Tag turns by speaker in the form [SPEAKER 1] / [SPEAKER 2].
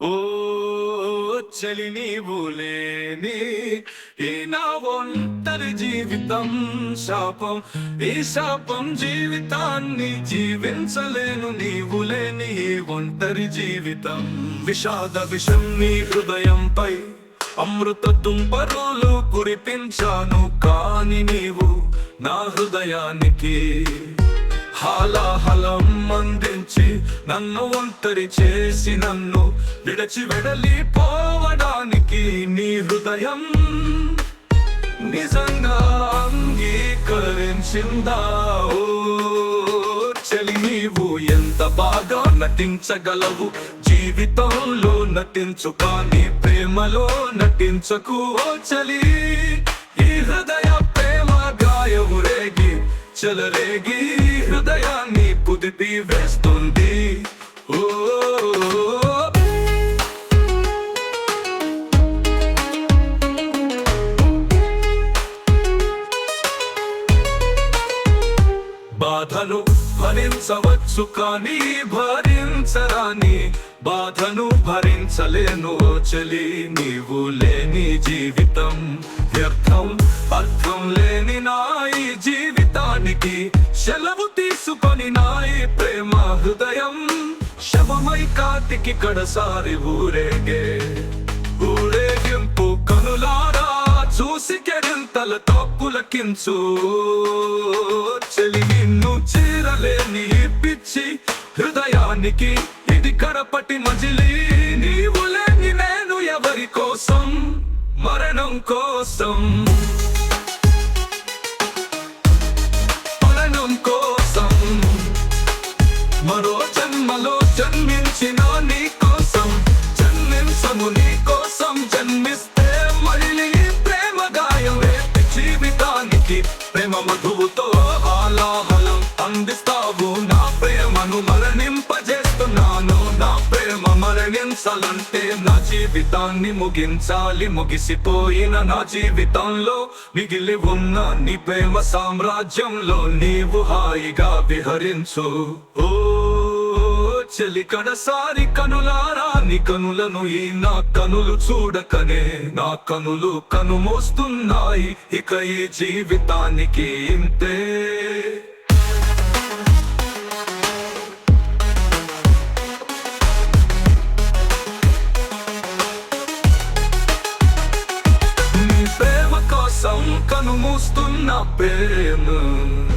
[SPEAKER 1] ఓ చలి నీవు లేని ఈ నా ఒంటరి జీవితం శాపం ఈ శాపం జీవితాన్ని జీవించలేను నీవు లేని ఈ ఒంటరి జీవితం. విషాద విషం నీ హృదయంపై అమృత తుంపరులు కురిపించాను కాని నీవు నా హృదయానికి హాలాహలం అందించి నన్ను ఒంటరి చేసి నన్ను విడచి వెడలిపోవడానికి నీ హృదయం నిజంగా అంగీకరించిందా? ఓ చలి నీవు ఎంత బాగా నటించగలవు? జీవితంలో నటించు కానీ ప్రేమలో నటించకు చలి. ఈ హృదయ ప్రేమ గాయము రేగి చెలరేగి హృదయాన్ని కుదిపి వేస్తుంది. ఓ బాధను భరించవచ్చు కానీ భరించరాని బాధను భరించలేను చలి నీవు లేని జీవితం వ్యర్థం అర్థం లేని నా ఈ జీవితానికి సెలవు తీసుకొని నాయి ప్రేమ హృదయం. శవమై కాతికి కడసారి ఊరేగే. ఊరేగింపు కనులారా చూసి కెరింతలతో పులకించు చెలి నిన్ను చేరలేని పిచ్చి హృదయానికి ఇది కడపటి మజిలి. నీవు లేని నేను ఎవరి కోసం? మరణం కోసం. మరో జన్మలో జన్మించిన నీ కోసం జన్మించము నీ కోసం జన్మిస్తే మళ్ళీ ప్రేమ గాయమే. జీవితానికి ప్రేమ మధువుతో ఆలాహలం అందిస్తావు. నా ప్రేమను మరణింపజేస్తున్నాను. నా ప్రేమ మరణించాలంటే నా జీవితాన్ని ముగించాలి. ముగిసిపోయిన నా జీవితంలో మిగిలి ఉన్న నీ ప్రేమ సామ్రాజ్యంలో నీవు హాయిగా విహరించు. ఓ చెలి సారి కనులారా నీ కనులను ఈ నా కనులు చూడకనే. నా కనులు కనుమోస్తున్నాయి ఇక ఈ జీవితానికి ఇంతే. ప్రేమ కోసం కను మూస్తున్న ప్రేమ.